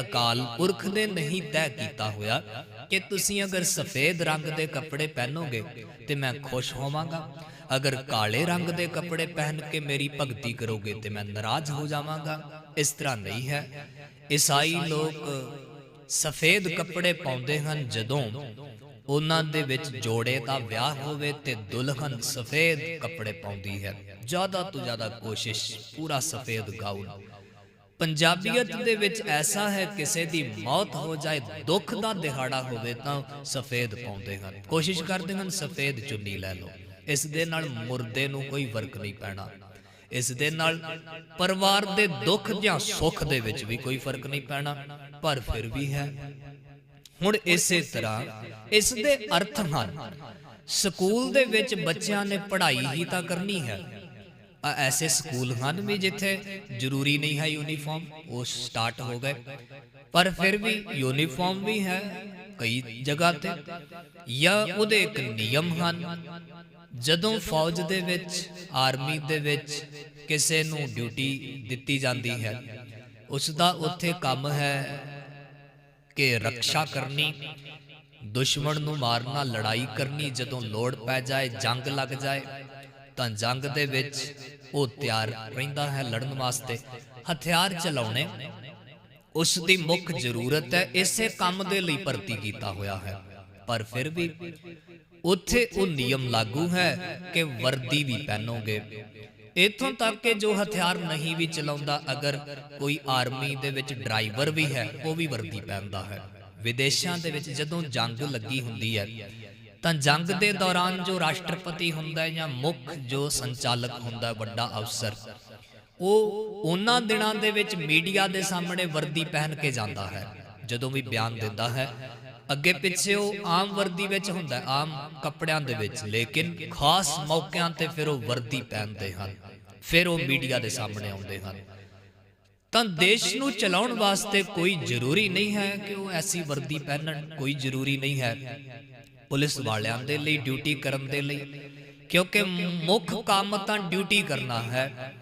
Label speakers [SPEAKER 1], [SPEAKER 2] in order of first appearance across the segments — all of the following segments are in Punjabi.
[SPEAKER 1] ਅਕਾਲ ਪੁਰਖ ਨੇ ਨਹੀਂ ਤੈਅ ਕੀਤਾ ਹੋਇਆ ਕਿ ਤੁਸੀਂ ਅਗਰ ਸਫੇਦ ਰੰਗ ਦੇ ਕੱਪੜੇ ਪਹਿਨੋਗੇ ਤੇ ਮੈਂ ਖੁਸ਼ ਹੋਵਾਂਗਾ। ਅਗਰ ਕਾਲੇ ਰੰਗ ਦੇ ਕੱਪੜੇ ਪਹਿਨ ਕੇ ਮੇਰੀ ਭਗਤੀ ਕਰੋਗੇ ਤੇ ਮੈਂ ਨਾਰਾਜ਼ ਹੋ ਜਾਵਾਂਗਾ। ਇਸ ਤਰ੍ਹਾਂ ਨਹੀਂ ਹੈ। ਈਸਾਈ ਲੋਕ ਸਫੇਦ ਕੱਪੜੇ ਪਾਉਂਦੇ ਹਨ ਜਦੋਂ ਉਹਨਾਂ ਦੇ ਵਿੱਚ ਜੋੜੇ ਦਾ ਵਿਆਹ ਹੋਵੇ ਤੇ ਦੁਲਹਨ ਸਫੇਦ ਕੱਪੜੇ ਪਾਉਂਦੀ ਹੈ। ਜ਼ਿਆਦਾ ਤੋਂ ਜ਼ਿਆਦਾ ਕੋਸ਼ਿਸ਼ ਪੂਰਾ ਸਫੇਦ ਗਾਊਨ। ਪੰਜਾਬੀਅਤ ਦੇ ਵਿੱਚ ਐਸਾ ਹੈ ਕਿਸੇ ਦੀ ਮੌਤ ਹੋ ਜਾਏ ਦੁੱਖ ਦਾ ਦਿਹਾੜਾ ਹੋਵੇ ਤਾਂ ਸਫੇਦ ਪਾਉਂਦੇ ਹਨ। ਕੋਸ਼ਿਸ਼ ਕਰਦੇ ਹਨ ਸਫੇਦ ਚੁੰਨੀ ਲੈ ਲਓ। ਇਸ ਦੇ ਨਾਲ ਮੁਰਦੇ ਨੂੰ ਕੋਈ ਫ਼ਰਕ ਨਹੀਂ ਪੈਣਾ। ਇਸ ਦੇ ਨਾਲ ਪਰਿਵਾਰ ਦੇ ਦੁੱਖ ਜਾਂ ਸੁੱਖ ਦੇ ਵਿੱਚ ਵੀ ਕੋਈ ਫ਼ਰਕ ਨਹੀਂ ਪੈਣਾ ਪਰ ਫਿਰ ਵੀ ਹੈ। ਹੁਣ ਇਸੇ ਤਰ੍ਹਾਂ ਇਸ ਦੇ ਅਰਥ ਹਨ ਸਕੂਲ ਦੇ ਵਿੱਚ ਬੱਚਿਆਂ ਨੇ ਪੜ੍ਹਾਈ ਹੀ ਤਾਂ ਕਰਨੀ ਹੈ। ਐਸੇ ਸਕੂਲ ਹਨ ਵੀ ਜਿੱਥੇ ਜ਼ਰੂਰੀ ਨਹੀਂ ਹੈ ਯੂਨੀਫਾਰਮ ਉਹ ਸਟਾਰਟ ਹੋ ਗਏ। ਪਰ ਫਿਰ ਵੀ ਯੂਨੀਫਾਰਮ ਵੀ ਹੈ ਕਈ ਜਗ੍ਹਾ ਤੇ। ਜਾਂ ਉਹਦੇ ਇੱਕ ਨਿਯਮ ਹਨ, ਜਦੋਂ ਫੌਜ ਦੇ ਵਿੱਚ ਆਰਮੀ ਦੇ ਵਿੱਚ ਕਿਸੇ ਨੂੰ ਡਿਊਟੀ ਦਿੱਤੀ ਜਾਂਦੀ ਹੈ ਉਸ ਦਾ ਉੱਥੇ ਕੰਮ ਹੈ ਕਿ ਰੱਖਿਆ ਕਰਨੀ, ਦੁਸ਼ਮਣ ਨੂੰ ਮਾਰਨਾ, ਲੜਾਈ ਕਰਨੀ, ਜਦੋਂ ਲੋੜ ਪੈ ਜਾਏ, ਜੰਗ ਲੱਗ ਜਾਏ ਤਾਂ ਜੰਗ ਦੇ ਵਿੱਚ ਉਹ ਤਿਆਰ ਰਹਿੰਦਾ ਹੈ ਲੜਨ ਵਾਸਤੇ, ਹਥਿਆਰ ਚਲਾਉਣੇ। ਉਸ ਦੀ ਮੁੱਖ ਜ਼ਰੂਰਤ ਹੈ, ਇਸੇ ਕੰਮ ਦੇ ਲਈ ਭਰਤੀ ਕੀਤਾ ਹੋਇਆ ਹੈ। ਪਰ ਫਿਰ ਵੀ ਉੱਥੇ ਉਹ ਨਿਯਮ ਲਾਗੂ ਹੈ ਕਿ ਵਰਦੀ ਵੀ ਪਹਿਨੋਗੇ। ਇਥੋਂ ਤੱਕ ਕਿ ਜੋ ਹਥਿਆਰ ਨਹੀਂ ਵੀ ਚਲਾਉਂਦਾ, ਅਗਰ ਕੋਈ ਆਰਮੀ ਦੇ ਵਿੱਚ ਡਰਾਈਵਰ ਵੀ ਹੈ, ਉਹ ਵੀ ਵਰਦੀ ਪਹਿਨਦਾ ਹੈ। ਵਿਦੇਸ਼ਾਂ ਦੇ ਵਿੱਚ ਜਦੋਂ ਜੰਗ ਲੱਗੀ ਹੁੰਦੀ ਹੈ ਤਾਂ ਜੰਗ ਦੇ ਦੌਰਾਨ ਜੋ ਰਾਸ਼ਟਰਪਤੀ ਹੁੰਦਾ ਹੈ ਜਾਂ ਮੁੱਖ ਜੋ ਸੰਚਾਲਕ ਹੁੰਦਾ ਵੱਡਾ ਅਫਸਰ, ਉਹ ਉਹਨਾਂ ਦਿਨਾਂ ਦੇ ਵਿੱਚ ਮੀਡੀਆ ਦੇ ਸਾਹਮਣੇ ਵਰਦੀ ਪਹਿਨ ਕੇ ਜਾਂਦਾ ਹੈ, ਜਦੋਂ ਵੀ ਬਿਆਨ ਦਿੰਦਾ ਹੈ। ਅੱਗੇ ਪਿੱਛੇ ਉਹ ਆਮ ਵਰਦੀ ਵਿੱਚ ਹੁੰਦਾ ਆਮ ਕੱਪੜਿਆਂ ਦੇ ਵਿੱਚ, ਲੇਕਿਨ ਖਾਸ ਮੌਕਿਆਂ ਤੇ ਫਿਰ ਉਹ ਵਰਦੀ ਪਹਿਨਦੇ ਹਨ, ਫਿਰ ਉਹ ਮੀਡੀਆ ਦੇ ਸਾਹਮਣੇ ਆਉਂਦੇ ਹਨ। ਤਾਂ ਦੇਸ਼ ਨੂੰ ਚਲਾਉਣ ਵਾਸਤੇ ਕੋਈ ਜ਼ਰੂਰੀ ਨਹੀਂ ਹੈ ਕਿ ਉਹ ਐਸੀ ਵਰਦੀ ਪਹਿਨਣ, ਕੋਈ ਜ਼ਰੂਰੀ ਨਹੀਂ ਹੈ। ਪੁਲਿਸ ਵਾਲਿਆਂ ਦੇ ਲਈ ਡਿਊਟੀ ਕਰਨ ਦੇ ਲਈ। ਕਿਉਂਕਿ ਮੁੱਖ ਕੰਮ ਤਾਂ ਡਿਊਟੀ ਕਰਨਾ ਹੈ।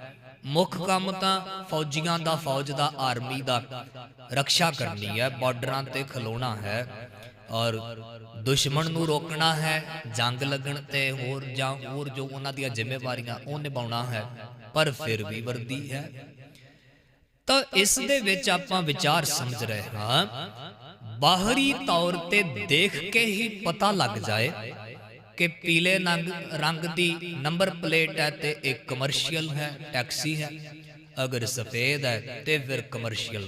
[SPEAKER 1] ਮੁੱਖ ਕੰਮ ਤਾਂ ਫੌਜੀਆਂ ਦਾ, ਫੌਜ ਦਾ, ਆਰਮੀ ਦਾ ਰੱਖਿਆ ਕਰਨੀ ਹੈ, ਬਾਰਡਰਾਂ ਤੇ ਖਲੋਣਾ ਹੈ ਔਰ ਦੁਸ਼ਮਣ ਨੂੰ ਰੋਕਣਾ ਹੈ, ਜੰਗ ਲੱਗਣ ਤੇ ਹੋਰ ਜਾਂ ਹੋਰ ਜੋ ਉਹਨਾਂ ਦੀਆਂ ਜ਼ਿੰਮੇਵਾਰੀਆਂ ਉਹ ਨਿਭਾਉਣਾ ਹੈ, ਪਰ ਫਿਰ ਵੀ ਵਰਦੀ ਹੈ। ਤਾਂ ਇਸ ਦੇ ਵਿੱਚ ਆਪਾਂ ਵਿਚਾਰ ਸਮਝ ਰਹੇ ਹਾਂ ਬਾਹਰੀ ਤੌਰ ਤੇ ਦੇਖ ਕੇ ਹੀ ਪਤਾ ਲੱਗ ਜਾਏ ਕਿ ਪੀਲੇ ਰੰਗ ਦੀ ਨੰਬਰ ਪਲੇਟ ਹੈ ਤੇ ਇਹ ਕਮਰਸ਼ੀਅਲ ਹੈ, ਟੈਕਸੀ ਹੈ। ਅਗਰ ਸਫੇਦ ਹੈ ਤੇ ਫਿਰ ਕਮਰਸ਼ੀਅਲ